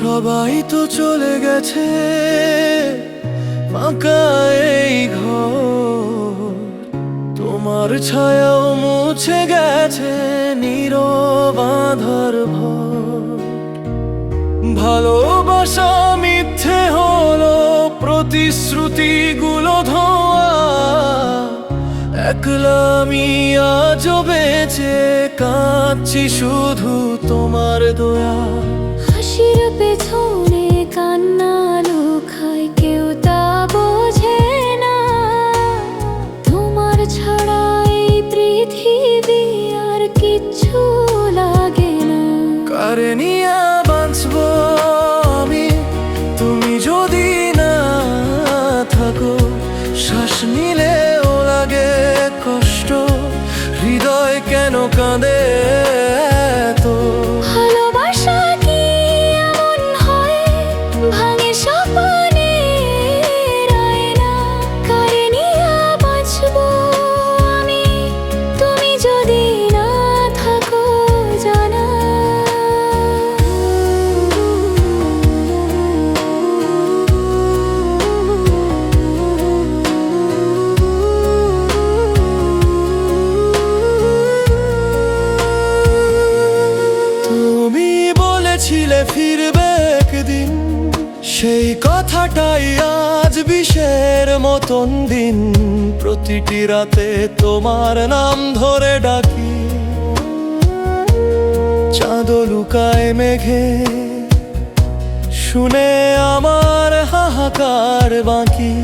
সবাই তো চলে গেছে এই ঘর। তোমার ছায়াও মুছে গেছে ভর ভালোবাসা মিথ্যে হলো প্রতিশ্রুতিগুলো ধোয়া। একলা আমি আজও বেঁচে কাঁদছি শুধু তোমার দয়া। candeeiro. মতন দিন, প্রতিটি রাতে তোমার নাম ধরে ডাকি। চাঁদ লুকায় মেঘে, শুনে আমার হাহাকার বাকি।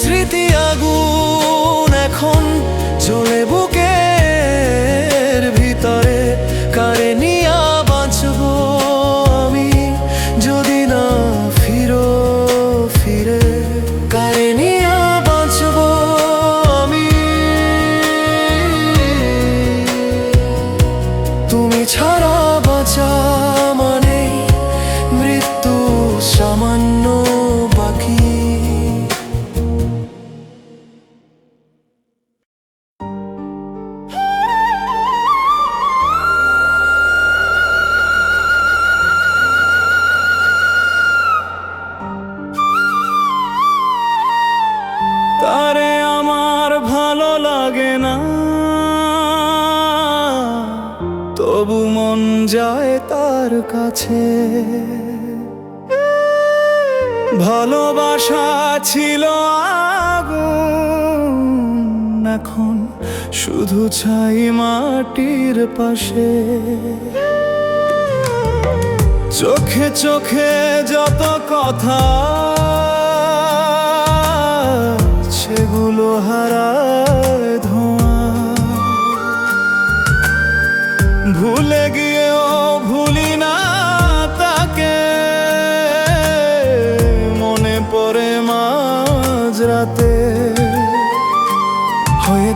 স্মৃতি আগুন এখন চলে বুকের কাছে ভালোবাসা ছিল আগুন এখন শুধু ছাই মাটির পাশে। চোখে চোখে যত কথা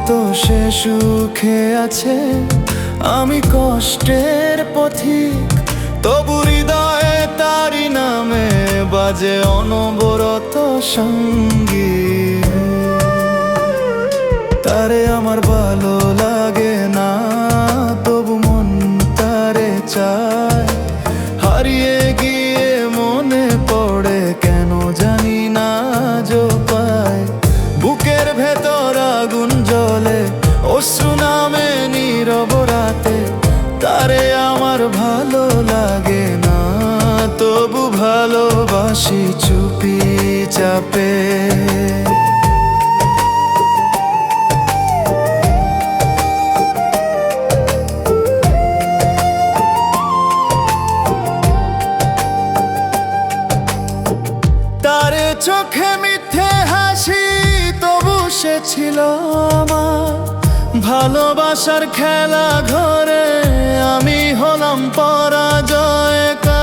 হয়তো সে সুখে আছে। আমি কষ্টের পথিক, তবু হৃদয়ে তারি নামে বাজে অনবরত সঙ্গী। তারে আমার ভালো লাগে। চাপে চোখে মিথ্যে হাসি তবু সে ছিল আমার। ভালোবাসার খেলা ঘরে আমি হলাম পরাজয়কার।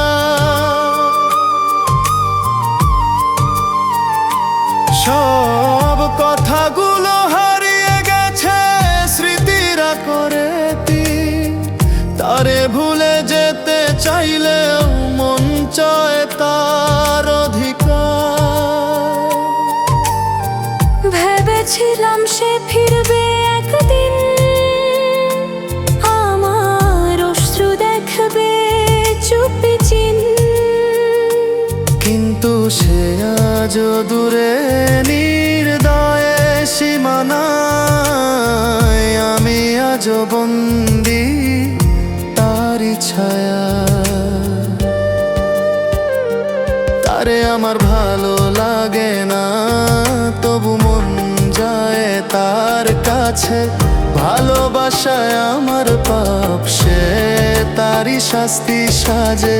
সব কথাগুলো হারিয়ে গেছে স্মৃতিরা করে তারে ভুলে যেতে চাইলেও মন চায় তার অধিকার। ভেবেছিলাম সে ফিরবে একদিন। আমার অশ্রু দেখবে চুপি চিন। কিন্তু সে আজ দূরে নির্দয়ে সীমানায় আমি আজ বন্দি তারি ছায়া। তারে আমার ভালো লাগে না, তবু মন যায় তার কাছে। ভালোবাসায় আমার পাপ, সে তারই শাস্তি সাজে।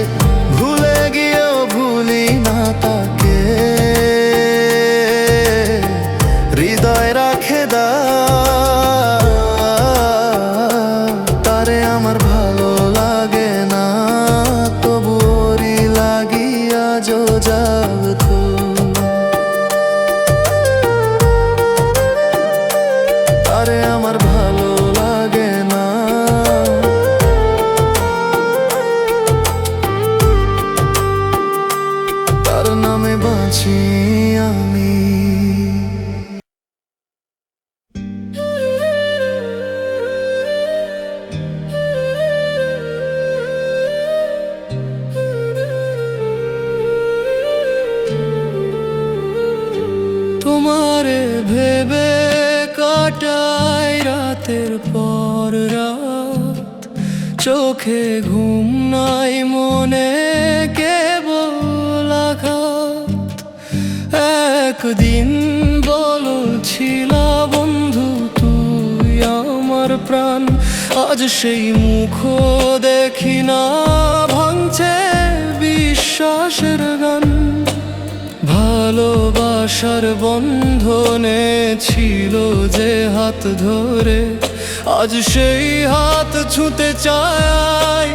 চোখে ঘুম নাই, মনে কেবল আঘাত। একদিন বলছিল, বন্ধু, তুই আমার প্রাণ। আজ সেই মুখ দেখি না ভাঙছে বিশ্বাসের গান। ভালোবাসার বন্ধনে ছিল যে হাত ধরে আজ সেই হাত ছুঁতে চাই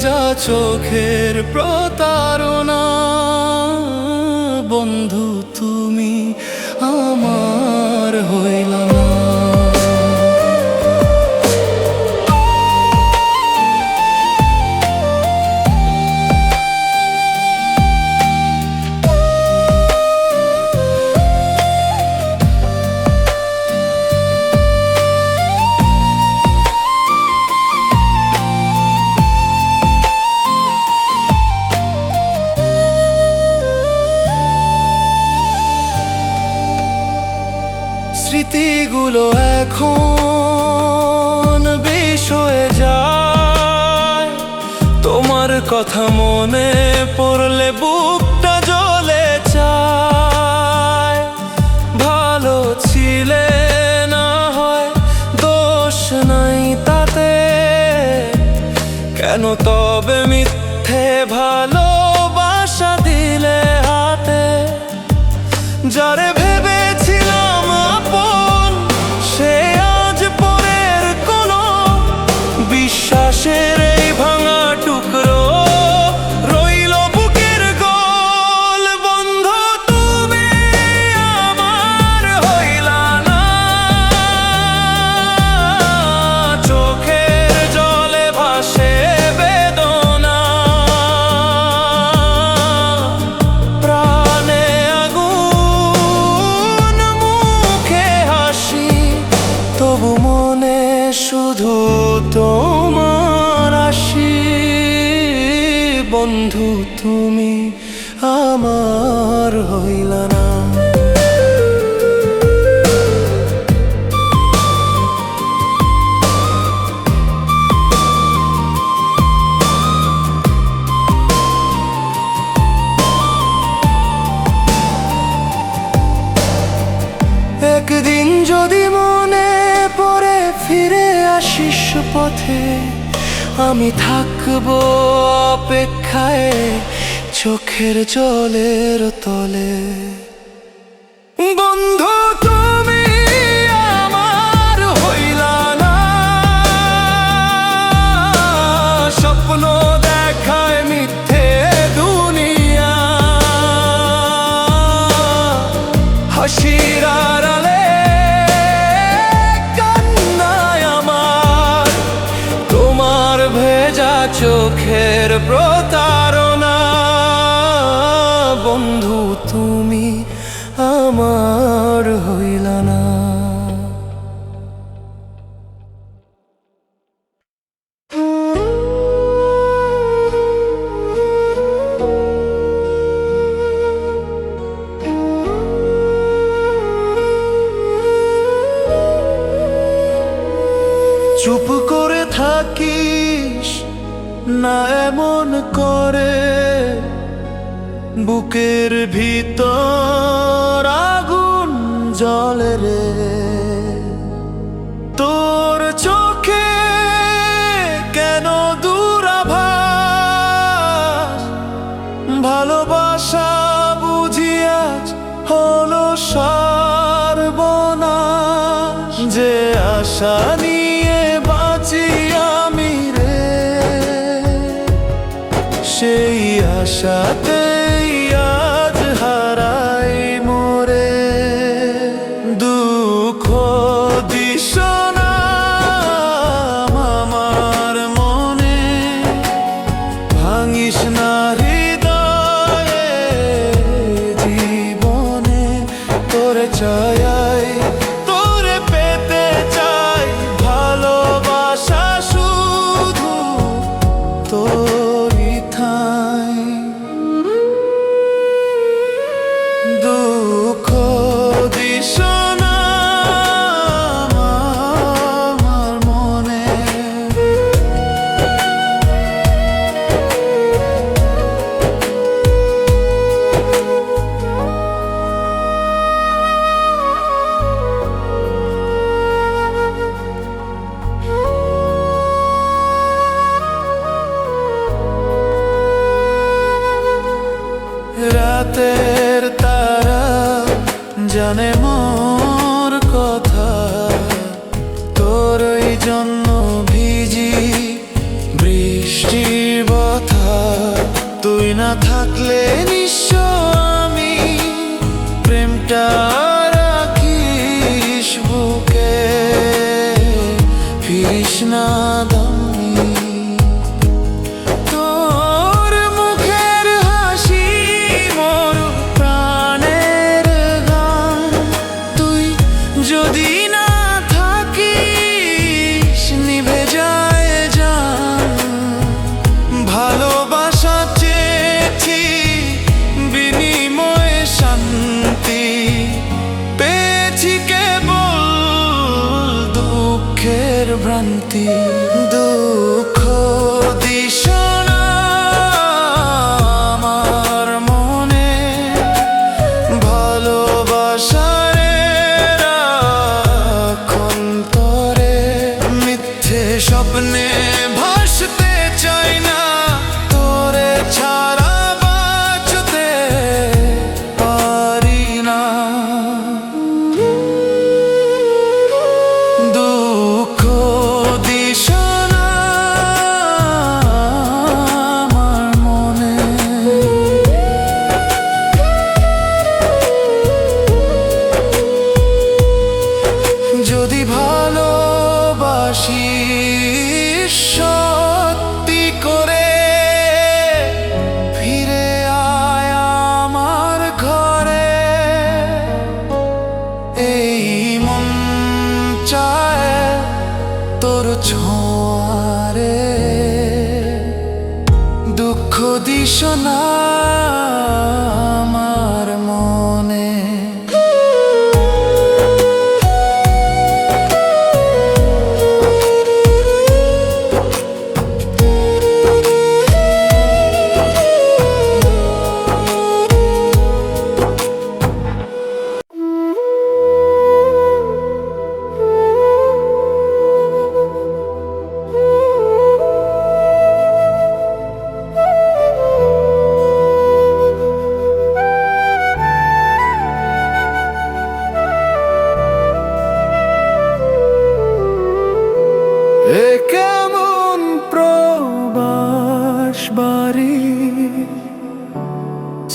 ভেজা চোখের প্রতারণা। বন্ধু তুমি আমার স্মৃতিগুলো এখন বেশ হয়ে যায়। তোমার কথা মনে পড়লে বিশ্বাসের এই ভাঙা টুকরো একদিন যদি মনে পরে ফিরে আসিস পথে আমি থাকব অপেক্ষায় চোখের জলের তলে। চুপ করে থাকিস না এমন করে। বুকের ভিতর আগুন জলের রে। দুঃখ জন্য ভিজি বৃষ্টির ব্যথা তুই না থাকলে নিশ্চয় 地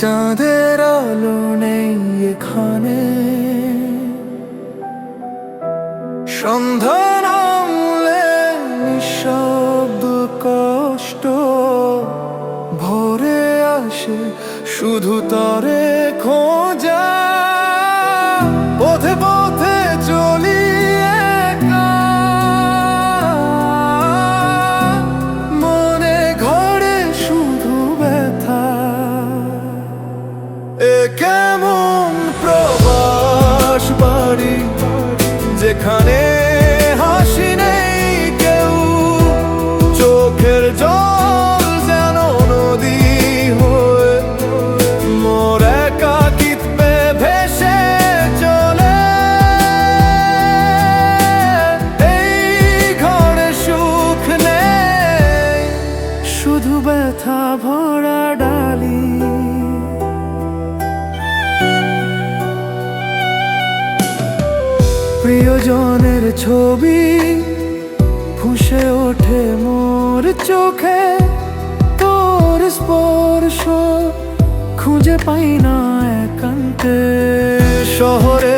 চাঁদের আলো নেই এখানে। সন্ধ্যা নামলে নিঃশব্দ কষ্ট ভরে আসে শুধু তরে নয়নের ছবি ফুসে ওঠে মোর চোখে। তোর স্পর্শ খুঁজে পাই না একান্তে। শহরে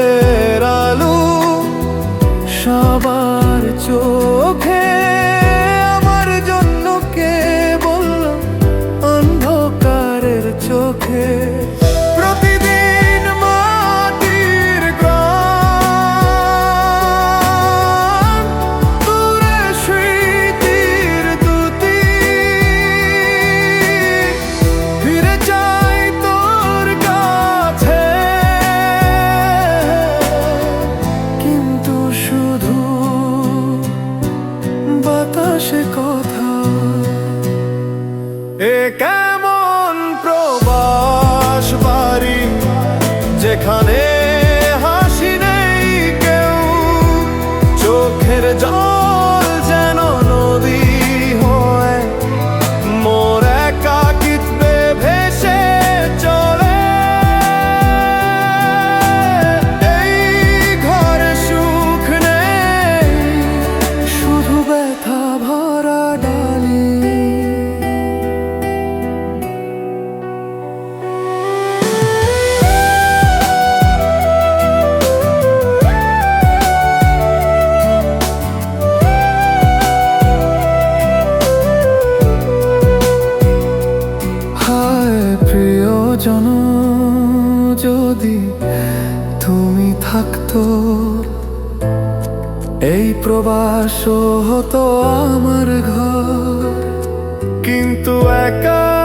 God.